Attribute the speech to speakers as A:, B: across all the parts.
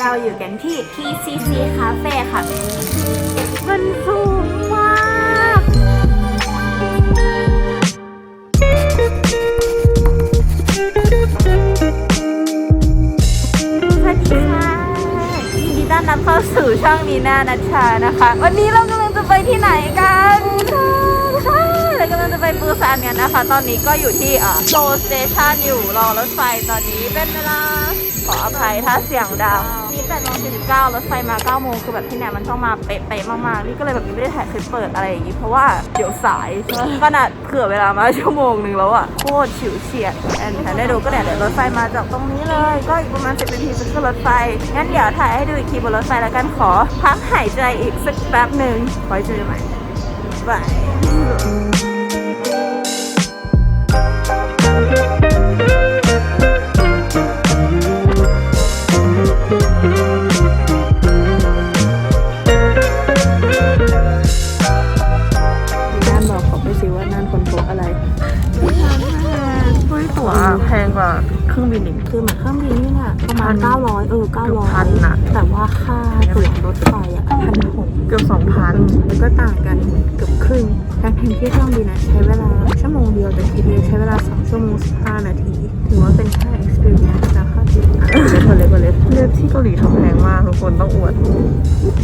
A: เราอยู่กันที่ TCC Cafe ค่ะมันสูงมากสวัสดีค่ะยินดีต้อนรับเข้าสู่ช่องนีน่านัชชานะคะ วันนี้เรากำลังจะไปที่ไหนกันค่ะเรากำลังจะไปปูซานกันนะคะ ตอนนี้ก็อยู่ที่อ่าโซสเตชันอยู่รอรถไฟตอนนี้เป็นเวลา ขออภัยถ้าเสียงดังนี่8โมง49รถไฟมา9โมงคือแบบที่เนี่ยมันต้องมาเป๊ะๆมากๆ นี่ก็เลยแบบไม่ได้ถ่ายคลิปเปิดอะไรอย่างงี้ เพราะว่าเดี๋ยวสายขนาดเผื่อเวลามาชั่วโมงหนึ่งแล้วอะโคตรฉิวเฉียดแอนแอนได้ดูก็เนี่ยเดี๋ยวรถไฟมาจากตรงนี้เลย ก็อีกประมาณ10นาทีจะขึ้นรถไฟงั้นเดี๋ยวถ่ายให้ดูอีกทีบนรถไฟแล้วกันขอพักหายใจอีกสักแป๊บหนึ่งไว้เจอใหม่บาย น่านบอกเขาไปสิว่าน่านคนพบอะไรเฮ้ยตั๋วแพงกว่าเครื่องบินอีก
B: คือเหมือนเครื่องบินนี่น่ะประมาณ
A: พัน
B: 900 เออ
A: เกือบพัน
B: 900
A: น่ะ
B: แต่ว่าค่าตั๋วรถไฟอะพันหก
A: เกือบสองพัน
B: มันก็ต่างกันเกือบครึ่งทั้งทที่เครื่องบินนะใช้เวลาชั่วโมงเดียวแต่ทีเดียวใช้เวลา 2 ชั่วโมง 15 นาที ถือว่าเป็นค่า experience นะค่าติดอะ เล็กกว่าเล็กกว่าเล็ก
A: เลือกที่เกาหลีทำแพงมากทุกคนต้องอวด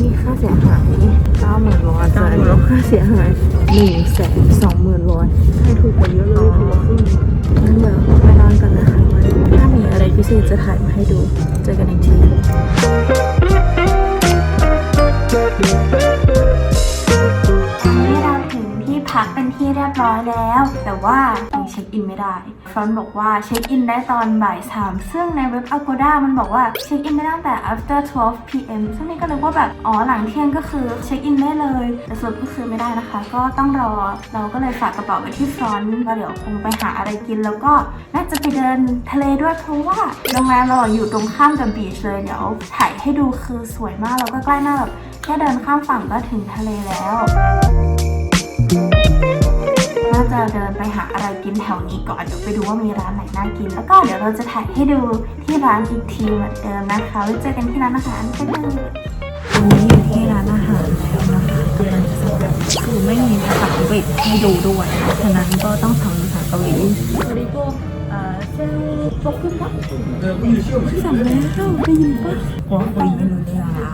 B: มีค่าเสียหาย90,000วอน
A: 90,000
B: ส่วนอันนี้ค่าเสียหาย1แสน20,000วอนให้ถูกกว่าเยอะเลยถูกกว่าครึ่งงั้นเดี๋ยวไปนอนกันนะคะวันนี้ถ้ามีอะไรพิเศษจะถ่ายมาให้ดู เจอกันอีกที
A: รียบร้อยแล้ว แต่ว่ายังเช็คอินไม่ได้ฟรอนบอกว่าเช็คอินได้ตอนบ่ายสามซึ่งในเว็บ Agoda มันบอกว่าเช็คอินไม่ได้ตั้งแต่ after 12 p.m. ซึ่งนี่ก็นึกว่าแบบอ๋อหลังเที่ยงก็คือเช็คอินได้เลย แต่สรุปก็คือไม่ได้นะคะ ก็ต้องรอเราก็เลยฝากกระเป๋าไว้ที่ฟรอนต์ก็เดี๋ยวคงไปหาอะไรกินแล้วก็น่าจะไปเดินทะเลด้วยเพราะว่าโรงแรมเราอยู่ตรงข้ามกับบีชเลยเดี๋ยวถ่ายให้ดูคือสวยมากแล้วก็ใกล้มากแบบแค่เดินข้ามฝั่งก็ถึงทะเลแล้วน่าจะเดินไปหาอะไรกินแถวนี้ก่อนเดี๋ยวไปดูว่ามีร้านไหนน่ากิน แล้วก็เดี๋ยวเราจะถ่ายให้ดูที่ร้านอีกทีเหมือนเดิมนะคะไว้เจอกันที่ร้านอาหารกันเลย
B: วันนี้อยู่ที่ร้านอาหารแล้วนะคะกำลังจะสั่งคือไม่มีภาษาอังกฤษให้ดูด้วยฉะนั้นก็ต้องทำภาษาเกาหลีสวัสดีค่ะ อ่อเซลปกขึ้นปะสั่งแล้วได้ยินปะหัวคุยไม่รู้เรื่องอะ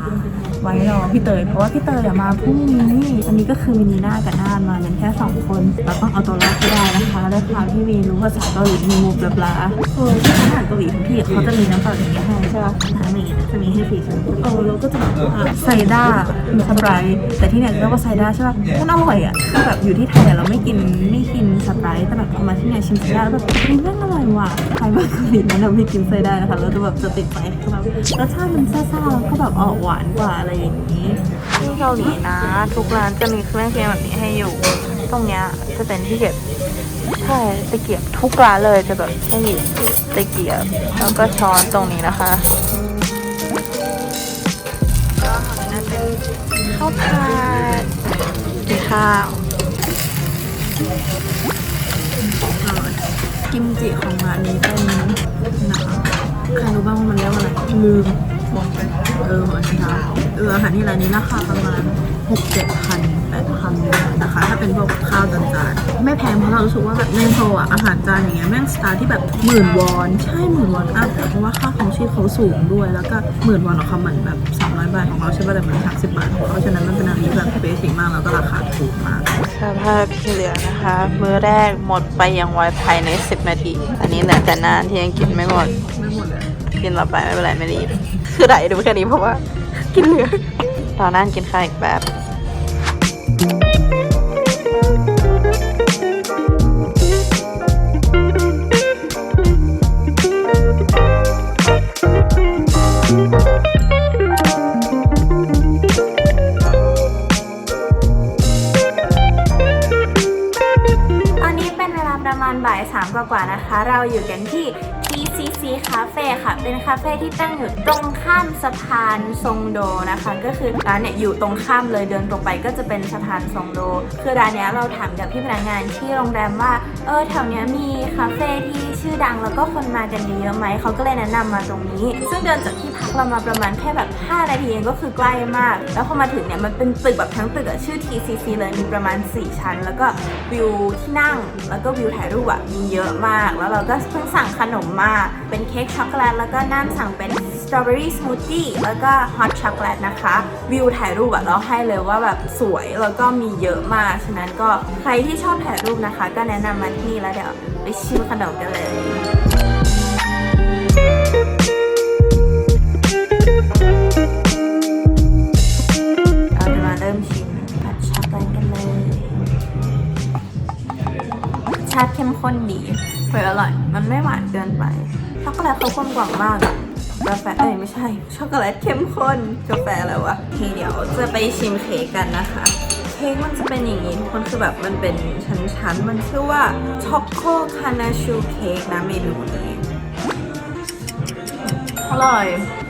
B: ไว้รอพี่เตยเพราะว่าพี่เตยอะมาพรุ่งนี้อันนี้ก็คือมินีน่ากับน่านมากันแค่สองคนเราต้องเอาตัวรอดให้ได้นะคะด้วยความที่มีรู้ภาษาเกาหลีมีมุกบลาเออที่อาหารเกาหลีทุกที่อะเขาจะมีน้ำเปล่าอย่างเงี้ยให้ใช่ปะอาหารอย่างเงี้ยจะมีให้ฟรีใช่ไหมเออเราก็จะแบบว่าไซด้ามีสไปรท์แต่ที่เนี่ยเรียกว่าไซด้าใช่ปะมันอร่อยอะคือแบบอยู่ที่ไทยอะเราไม่กินไม่กินสไปรท์แต่แบบพอมาที่เนี่ยชิมไซด้าแล้วแบบมันเรื่องอร่อยว่ะใครมาเกาหลีแนะนำให้กินไซด้านะคะแล้วจะแบบจะติดใจคือแบบรสชาติมันซ่าๆแล้วก็แบบออกหวานกว่าอะไรอย่างนี้
A: ที่เกาหลีนะ ทุกร้านจะมีเครื่องเคียงแบบนี้ให้อยู่ ตรงเนี้ยจะเป็นที่เก็บใช่ตะเกียบทุกร้านเลยจะแบบให้หยิบตะเกียบแล้วก็ช้อนตรงนี้นะคะก็นั่นเป็นข้าวผัดมีข้าว
B: กิมจิของร้านนี้เป็นหนาใครรู้บ้างว่ามันเรียกว่าอะไรลืมเออหอนางรมเอออาหารที่ร้านนี้ราคาประมาณหกเจ็ดพัน แปดพันนะคะ ถ้าเป็นพวกข้าวจานๆไม่แพงเพราะเรารู้สึกว่าแบบในโซอะอาหารจานอย่างเงี้ยแม่งสตาร์ทที่แบบหมื่นวอนใช่หมื่นวอนอัพเพราะว่าค่าของชีพเขาสูงด้วย แล้วก็หมื่นวอนของเขาเหมือนแบบสองร้อยบาทของเราใช่ป่ะแต่เหมือนสามสิบบาทของเขาฉะนั้นมันเป็นอะไรที่แบบเบสิกมากแล้วก็ราคาถูกมาก
A: สภาพที่เหลือนะคะ มื้อแรกหมดไปอย่างไวภายใน 10 นาที อันนี้เหลือแต่นานที่ยังกินไม่หมด
B: ไม่หมดเลย
A: กินต่อไปไม่เป็นไรไม่รีบคือไหนดูแค่นี้เพราะว่า กินเหลือตอนนั้นกินข้าวอีกแบบ กว่านะคะ เราอยู่กันที่ TCC Cafe ค่ะ เป็นคาเฟ่ที่ตั้งอยู่ตรงข้ามสะพานซงโดนะคะ ก็คือร้านเนี่ยอยู่ตรงข้ามเลยเดินตรงไปก็จะเป็นสะพานซงโด คือร้านเนี้ยเราถามกับพี่พนักงานที่โรงแรมว่า เออแถวเนี้ยมีคาเฟ่ที่ชื่อดังแล้วก็คนมากันเยอะๆไหม เขาก็เลยแนะนำมาตรงนี้ ซึ่งเดินจากที่พัก เรามาประมาณแค่แบบ 5 นาทีเองก็คือใกล้มาก แล้วพอมาถึงเนี่ยมันเป็นตึกแบบทั้งตึกอะชื่อ TCC เลยมีประมาณ 4 ชั้น แล้วก็วิวที่นั่ง แล้วก็วิวถ่ายรูปอะมีเยอะมาก แล้วเราก็เพิ่งสั่งขนมมาเป็นเค้กช็อกโกแลตแล้วก็นั่นสั่งเป็นสตรอเบอรี่สมูทตี้แล้วก็ฮอตช็อกโกแลตนะคะ วิวถ่ายรูปอะเราให้เลยว่าแบบสวยแล้วก็มีเยอะมาก ฉะนั้นก็ใครที่ชอบถ่ายรูปนะคะ ก็แนะนำมาที่นี่แล้วเดี๋ยวไปชิมขนมกันเลย ข้นดีเฮ้ยอร่อย มันไม่หวานเกินไป ช็อกโกแลตเขากลมกล่อมมากอะกาแฟเอ้ยไม่ใช่ ช็อกโกแลตเข้มข้น กาแฟอะไรวะโอเคเดี๋ยวจะไปชิมเค้กกันนะคะเค้กมันจะเป็นอย่างนี้ทุกคนคือแบบมันเป็นชั้นๆ มันชื่อว่าช็อกโกคานาชูเค้กนะเมนูนี้อร่อย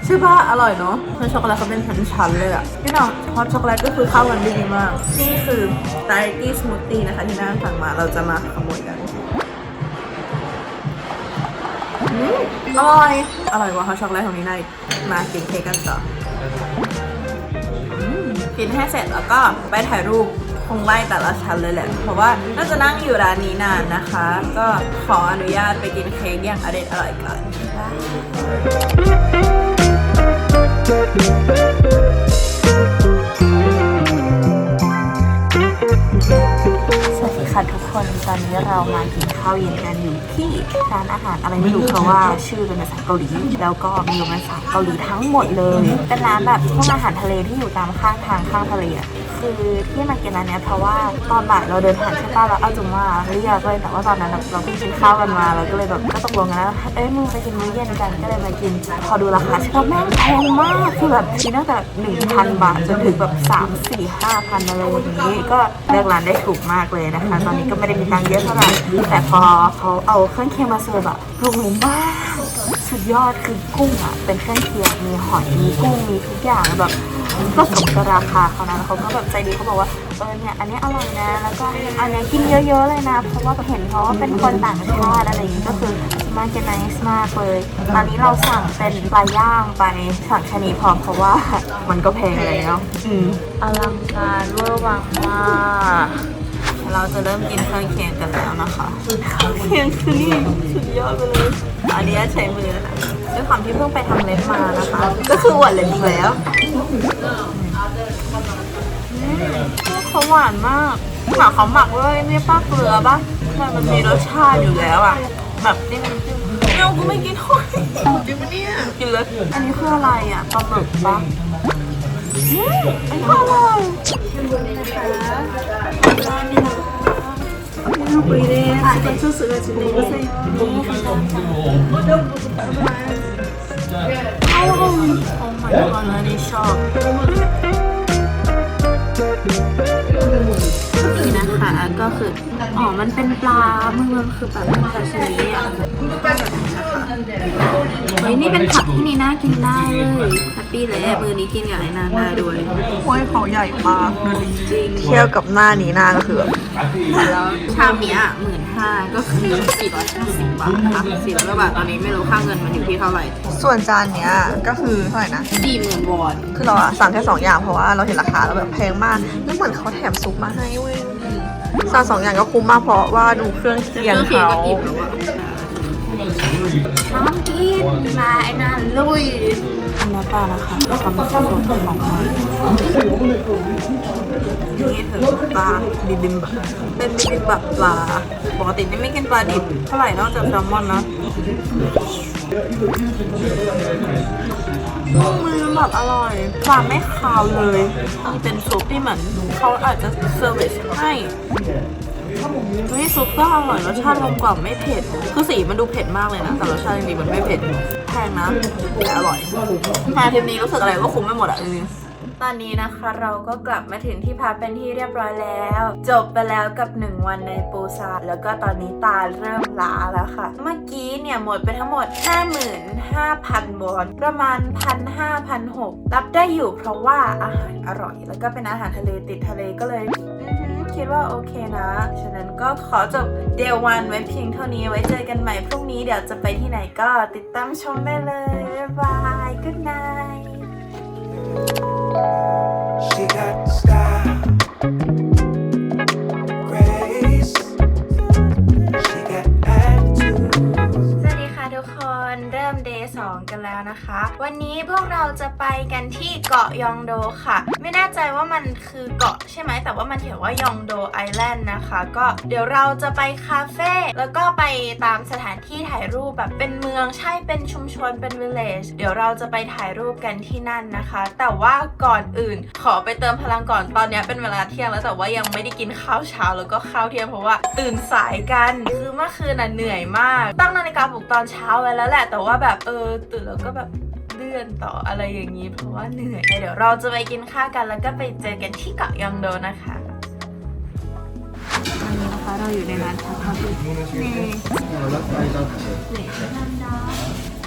A: ชื่อว่าอร่อยเนาะเพราะช็อกโกแลตเขาเป็นชั้นๆเลยอะพี่น้องฮอตช็อกโกแลตก็คือเข้ากันดีมาก นี่คือ d i ตี้ส o ู t ตี้นะคะที่น่าสั่งมาเราจะมาขโมยกัน อร่อย อร่อยกว่าฮอตช็อกโกแลตของนี้ในมากินเค้กกันต่อกินให้เสร็จแล้วก็ไปถ่ายรูปคงไล่แต่ละชั้นเลยแหละ เพราะว่าน่าจะนั่งอยู่ร้านนี้นานนะคะ ก็ขออนุญาตไปกินเค้กอย่างอเด็ดอร่อยก่อน ข้าวเย็นกันอยู่ที่ร้านอาหารอะไรไม่รู้เพราะว่าชื่อเป็นภาษาเกาหลีแล้วก็มีภาษาเกาหลีทั้งหมดเลยเป็นร้านแบบพวกอาหารทะเลที่อยู่ตามข้างทางข้างทะเลอะ คือที่มากินร้านเนี้ยเพราะว่าตอนบ่ายเราเดินผ่านใช่ป่ะแล้วเอาจุมมาเรียกเลยแต่ว่าตอนนั้นเราเพิ่งกินข้าวกันมาเราก็เลยแบบก็ตกลงกันแล้วเอ้ยมึงไปกินมื้อเย็นกันก็เลยมากิน พอดูราคาใช่ป่ะแม่งแพงมากคือแบบกินตั้งแต่หนึ่งพันบาทจนถึงแบบสามสี่ห้าพันอะไรอย่างนี้ก็เลือกร้านได้ถูกมากเลยนะคะ ตอนนี้ก็ไม่ได้มีตังค์เยอะเท่าไหร่แต่พอเขาเอาเครื่องเคียงมาเสิร์ฟอะหรูมาก สุดยอดคือกุ้งอะ เป็นเครื่องเคียงมีหอยมีกุ้งมีทุกอย่างแบบก็สมกับราคาเขานะแล้วเขาก็แบบใจดีเขาบอกว่าเออเนี่ยอันนี้อร่อยนะ แล้วก็อันนี้กินเยอะๆเลยนะ เพราะว่าเห็นเพราะว่าเป็นคนต่างชาติอะไรอย่างนี้ก็คือมาเกนไนส์มากเลยตอนนี้เราสั่งเป็นปลาย่างไปสั่งแค่นี้พอเพราะว่ามันก็แพงแล้วอืมอลังการเวอร์วังมากเราจะเริ่มกินเครื่องเคียงกันแล้วนะคะเครื่องเคียงคือนี่สุดยอดไปเลย อันนี้ใช้มือนะคะด้วยความที่เพิ่งไปทำเล็บมานะคะ ก็คือหวานเล็บอีกแล้วอืมเขาหวานมากหมักเขาหมักด้วยนี่ป้าเกลือปะใช่มันมีรสชาติอยู่แล้วอะ แบบนี่มันจิ้มเดี๋ยกูไม่กินหอยกินปะเนี่ยกินเลย อันนี้คืออะไรอะปลาหมึกปะอืมอันนี้คืออะไรนะคะ นี่นะคะเอาโอ้ my god อันนี้ชอบนี่นะคะก็คือ อ๋อ มันเป็นปลา มึงมันคือแบบปลาชนิดอะ เฮ้ยนี่เป็นผักที่นี่น่ากินได้เลยแฮปปี้เลยมือนี้กินกับไอ้นานได้ด้วย
C: ห้วยเขาใหญ่มากดูดิ
A: จริง
C: เทียบกับหน้านี้หน้าก็คือแบบ
A: แล้วชามเนี้ยหมื่นห้าก็คือสี่ร้อยห้าสิบบาทนะคะสี่ร้อยบาทตอนนี้ไม่รู้ค่าเงินมันอยู่ที่เท่าไหร่
C: ส่วนจานเนี้ยก็คือเท่าไหร่นะ
A: สี่หมื่นวอน
C: คือเราอะสั่งแค่สองอย่างเพราะว่าเราเห็นราคาแล้วแบบแพงมากแล้วเหมือนเขาแถมซุปมาให้เว้ยสั่งสองอย่างก็คุ้มมากเพราะว่าดูเครื่องเคียง
A: เครื่อง
C: เขา
A: ก็อิ่มแล้วอะ น้องกินมาไอ้นั่นลุยเนื้อปลานะคะความสดของมันนี่คือปลาบิบิมบับเป็นบิบิมบับปลาปกตินี่ไม่กินปลาดิบเท่าไหร่นอกจากแซลมอนนะอืมมันแบบอร่อยปลาไม่คาวเลยมันเป็นซุปที่เหมือนเขาอาจจะเซอร์วิสให้ เฮ้ยซุปก็อร่อยรสชาติกลมกล่อมไม่เผ็ด คือสีมันดูเผ็ดมากเลยนะ แต่รสชาติจริงๆมันไม่เผ็ดแพงนะแต่อร่อยมาทริปนี้รู้สึกอะไรก็คุ้มไม่หมดอะจริงตอนนี้นะคะเราก็กลับมาถึงที่พักเป็นที่เรียบร้อยแล้ว จบไปแล้วกับ 1 วันในปูซานแล้วก็ตอนนี้ตาเริ่มล้าแล้วค่ะ เมื่อกี้เนี่ยหมดไปทั้งหมด 55,000 วอน ประมาณ 1,500-1,600รับได้อยู่เพราะว่าอาหารอร่อย แล้วก็เป็นอาหารทะเลติดทะเลก็เลย คิดว่าโอเคนะ ฉะนั้นก็ขอจบเดลวันไว้เพียงเท่านี้ไว้เจอกันใหม่พรุ่งนี้เดี๋ยวจะไปที่ไหนก็ติดตามชมได้เลย บ๊ายบาย good night นแล้วนะคะ วันนี้พวกเราจะไปกันที่เกาะยองโดค่ะ ไม่แน่ใจว่ามันคือเกาะใช่ไหม แต่ว่ามันเขียนว่ายองโดไอแลนด์นะคะ ก็เดี๋ยวเราจะไปคาเฟ่แล้วก็ไปตามสถานที่ถ่ายรูปแบบเป็นเมืองใช่เป็นชุมชนเป็นวิลเลจเดี๋ยวเราจะไปถ่ายรูปกันที่นั่นนะคะ แต่ว่าก่อนอื่นขอไปเติมพลังก่อนตอนนี้เป็นเวลาเที่ยงแล้วแต่ว่ายังไม่ได้กินข้าวเช้าแล้วก็ข้าวเที่ยงเพราะว่าตื่นสายกันคือเมื่อคืนน่ะเหนื่อยมาก ตั้งนาฬิกาปลุกตอนเช้าไว้แล้วแหละแต่ว่าแบบเออตื่นแล้วก็แบบ เลื่อนต่ออะไรอย่างนี้ เพราะว่าเหนื่อย เดี๋ยวเราจะไปกินข้าวกันแล้วก็ไปเจอกันที่เกาะยองโดนะคะตอนนี้นะคะเราอยู่ในร้านชาคาเฟ่นี่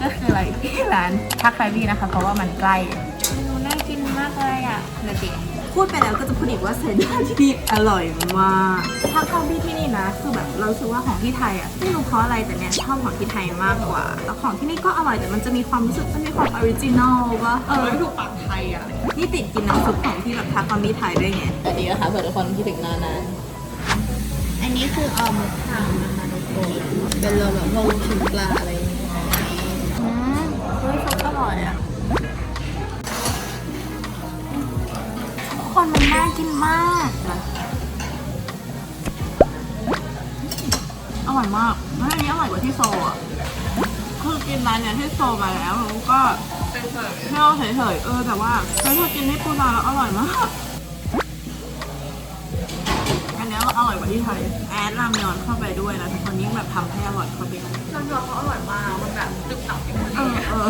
A: ก็คืออะไรที่ร้านทักไฟบี้นะคะ เพราะว่ามันใกล้ดูน่ากินมากเลยอะเดี๋ยวดิ พูดไปแล้วก็จะพูดอีกว่าไซด้าที่นี่อร่อยมากทักไฟบี้ที่นี่นะ คือแบบเรารู้สึกว่าของที่ไทยอะไม่รู้เพราะอะไรแต่เนี่ยชอบของที่ไทยมากกว่า แล้วของที่นี่ก็อร่อยแต่มันจะมีความรู้สึกมันมีความออริจินอลป่ะเออไม่ถูกปากไทยอะ นี่ติดกินน้ำซุปของที่แบบทักไฟบี้ไทยด้วยไง
B: อันนี้นะคะเผื่อทุกคนที่ถึงนานานอันนี้คือออมทางนะคะทุกคนเป็นเราแบบพวกลูกชิ้นปลาอะไรอย่างเงี้ย
A: อืมเฮ้ยซุปอร่อยอะ มันน่ากินมากนะ
B: อร่อยมากแล้วอันนี้อร่อยกว่าที่โซอะ คือกินร้านเนี้ยที่โซมาแล้วแล้วก็เที่ยวเฉยๆ เออ แต่ว่าเฮ้ยพอกินที่ปูนาแล้วอร่อยมาก อันเนี้ยอร่อยกว่าที่ไทย แอดรามยอนเข้าไปด้วยนะทุกคนยิ่งแบบทำให้อร่อยเข้าไปอีก
A: รามยอนเขาอร่อยมาก มันแบบตึกตับ
B: เออเออ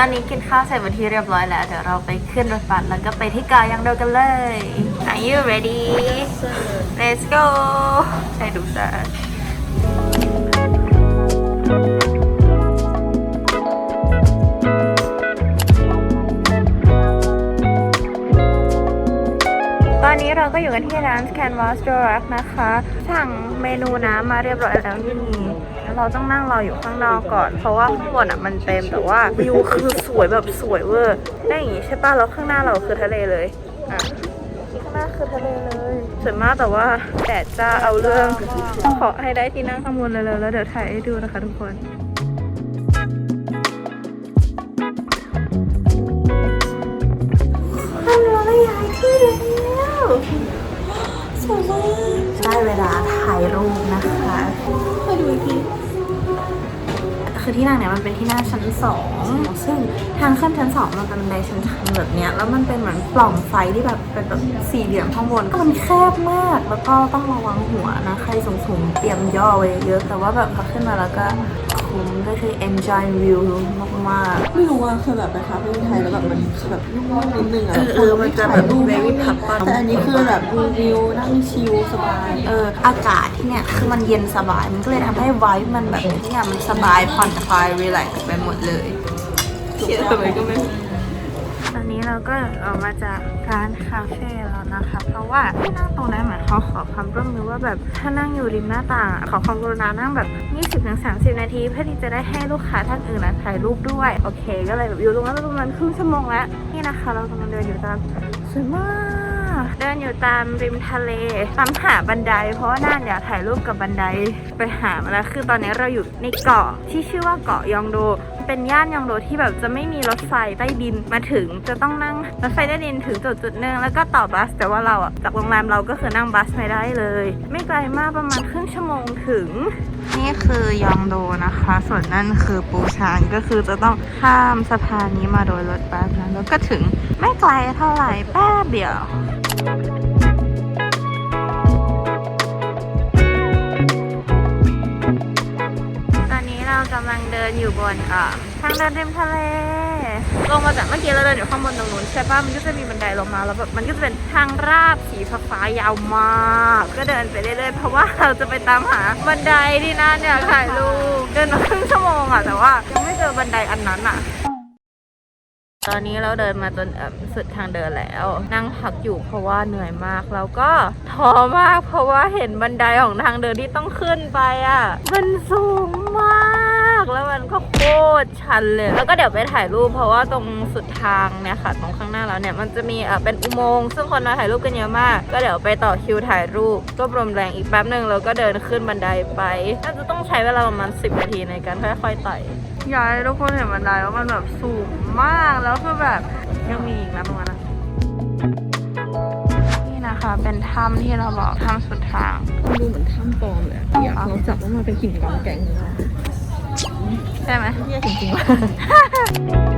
A: ตอนนี้กินข้าวเสร็จเป็นที่เรียบร้อยแล้ว เดี๋ยวเราไปขึ้นรถบัสแล้วก็ไปที่กายังโดกันเลย Are you ready Let's go ใช่ดูซะตอนนี้เราก็อยู่กันที่ร้าน Canvas d o r a c นะคะ สั่งเมนูน้ำมาเรียบร้อยแล้วที่นี่ เราต้องนั่งรออยู่ข้างนอกก่อน เพราะว่าข้างบนอะมันเต็มแต่ว่าวิวคือสวยแบบสวยเวอร์ได้อย่างงี้ใช่ป่ะแล้วข้างหน้าเราคือทะเลเลยอะข้างหน้าคือทะเลเลยสวยมากแต่ว่าแดดจ้าเอาเรื่องขอให้ได้ที่นั่งข้างบนเลยๆแล้วเดี๋ยวถ่ายให้ดูนะคะทุกคนเราได้ย้ายที่แล้วสวยมากได้เวลาถ่ายรูปนะคะมาดูอีกที คือที่นั่งเนี่ยมันเป็นที่นั่งชั้นสองซึ่งทางขึ้นชั้นสองมันเป็นบันไดชั้นชันแบบเนี้ยแล้วมันเป็นเหมือนปล่องไฟที่แบบเป็นแบบสี่เหลี่ยมข้างบนก็มันแคบมากแล้วก็ต้องระวังหัวนะใครสูงๆเตรียมย่อไว้เยอะแต่ว่าแบบพอขึ้นมาแล้วก็ คุ้มก็คือ enjoy view มากๆ
C: ไม่รู้ว่าคือแบบไปคาเฟ่ไทยแล้วแบบมันคือแบบนุ่มๆนิดนึงอะ
A: เออเออมันจะแบบ very couple
C: แต่อันนี้คือแบบดูวิวนั่งชิลสบาย
A: เอออากาศที่เนี่ยคือมันเย็นสบาย มันก็เลยทำให้ไวท์มันแบบที่เนี่ยมันสบายผ่อนคลายรีแลกซ์ไปหมดเลยเขียนทำไมก็ไม่ต อนนี้เราก็ออกมาจากร้านคาเฟ่แล้วนะคะ เพราะว่าที่นั่งตรงนั้นเหมือนเขาขอความร่วมมือว่าแบบถ้านั่งอยู่ริมหน้าต่าง ขอความกรุณานั่งแบบ 20-30 นาที เพื่อที่จะได้ให้ลูกค้าท่านอื่นนะถ่ายรูปด้วย โอเค ก็เลยแบบอยู่ตรงนั้นประมาณครึ่งชั่วโมงแล้ว นี่นะคะ เรากำลังเดินอยู่ตามสวยมากเดินอยู่ตามริมทะเลตามหาบันได เพราะว่าน่านอยากถ่ายรูปกับบันไดไปหามาแล้ว คือตอนนี้เราอยู่ในเกาะที่ชื่อว่าเกาะยองโด เป็นย่านยองโดที่แบบจะไม่มีรถไฟใต้ดินมาถึงจะต้องนั่งรถไฟใต้ดินถึงจุดจุดหนึ่งแล้วก็ต่อบัส แต่ว่าเราอะจากโรงแรมเราก็คือนั่งบัสไม่ได้เลย ไม่ไกลมากประมาณครึ่งชั่วโมงถึง นี่คือยองโดนะคะ ส่วนนั่นคือปูชานก็คือจะต้องข้ามสะพานนี้มาโดยรถบัสนะแล้วก็ถึงไม่ไกลเท่าไหร่แป๊บเดียว กำลังเดินอยู่บนอ่อทางเดินริมทะเล ลงมาจากเมื่อกี้เราเดินอยู่ข้างบนตรงนู้นใช่ปะมันก็จะมีบันไดลงมาแล้วแบบมันก็จะเป็นทางราบสีฟ้ายาวมาก ก็เดินไปเรื่อยๆเพราะว่าเราจะไปตามหาบันไดที่นั่นเนี่ยถ่ายรูปเดินมาครึ่งชั่วโมงอะแต่ว่ายังไม่เจอบันไดอันนั้นอะตอนนี้เราเดินมาจนสุดทางเดินแล้ว นั่งพักอยู่เพราะว่าเหนื่อยมากแล้วก็ท้อมากเพราะว่าเห็นบันไดของทางเดินที่ต้องขึ้นไปอะมันสูงมาก แล้วมันก็โคตรชันเลย แล้วก็เดี๋ยวไปถ่ายรูปเพราะว่าตรงสุดทางเนี่ยค่ะตรงข้างหน้าเราเนี่ยมันจะมีเอ่อเป็นอุโมงค์ซึ่งคนมาถ่ายรูปกันเยอะมาก ก็เดี๋ยวไปต่อคิวถ่ายรูปรวบรวมแรงอีกแป๊บหนึ่งแล้วก็เดินขึ้นบันไดไปน่าจะต้องใช้เวลาประมาณ10นาทีในการค่อยๆไต่ยายทุกคนเห็นบันไดแล้วมันแบบสูงมากแล้วคือแบบยังมีอีกนะตรงนั้นอะนี่นะคะเป็นถ้ำที่เราบอกถ้ำสุดทาง
B: ดูเหมือนถ้ำปลอมเลยอยากลองจับว่ามันเป็นหินกองแกง
A: ใช่ไหม
B: เนี่ยจริงๆ